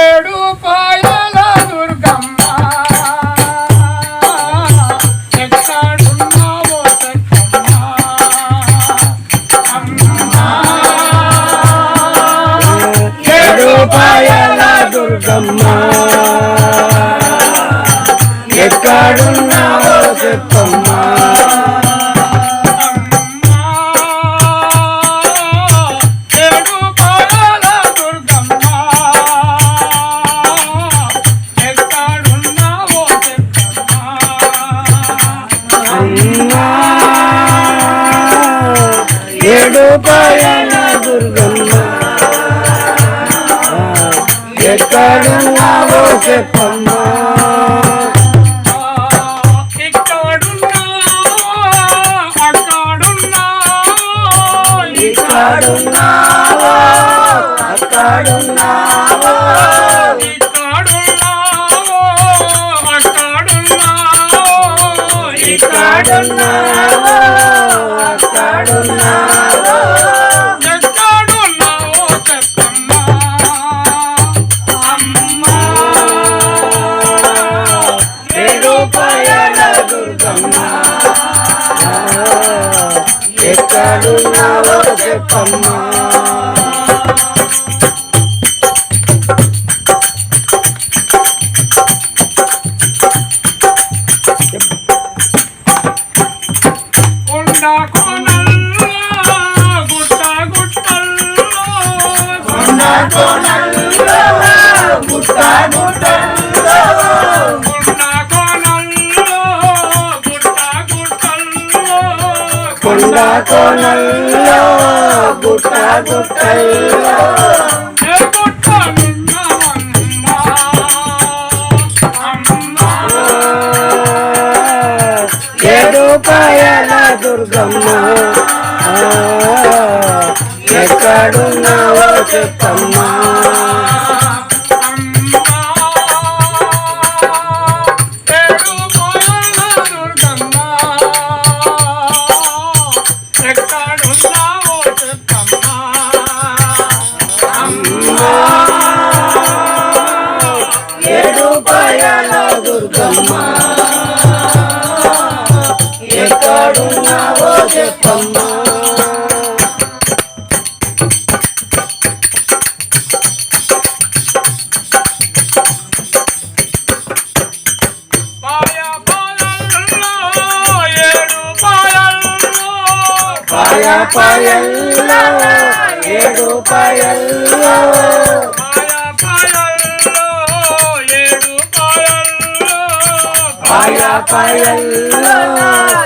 ఏడు పాయల దుర్గమ్మ. ఎక్కడున్నావో ఏడు పాయల దుర్గమ్మ. ఎక్కడున్నావో చెప్పమ్మా ఏడు పాయల దుర్గమ్మ. ఎక్కడున్నావో చెప్పమ్మా. అక్కడున్నావో ఇక్కడున్నావో ఎక్కడున్నావో చెప్పమ్మా. కొండ కోణల్లో గుట్ట గుట్టల్లో. ఏడు దుర్గమ్మ. ఎక్కడున్నావో చెప్పమ్మ. పాయల్లో ఏడు పాయల్లో. పాయ పాయల్లో.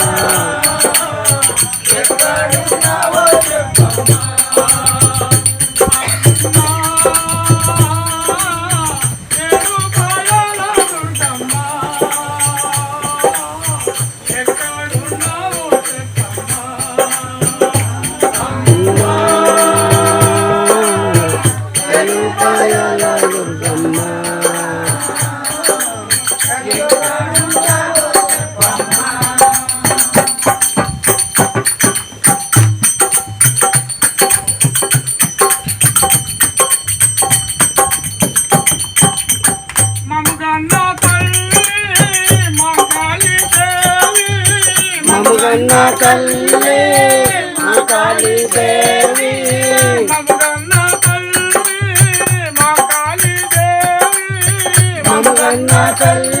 మమగన్న తల్లి మంగళి దేవి. మమగన్న తల్లి మా కాళీ దేవి తల్లి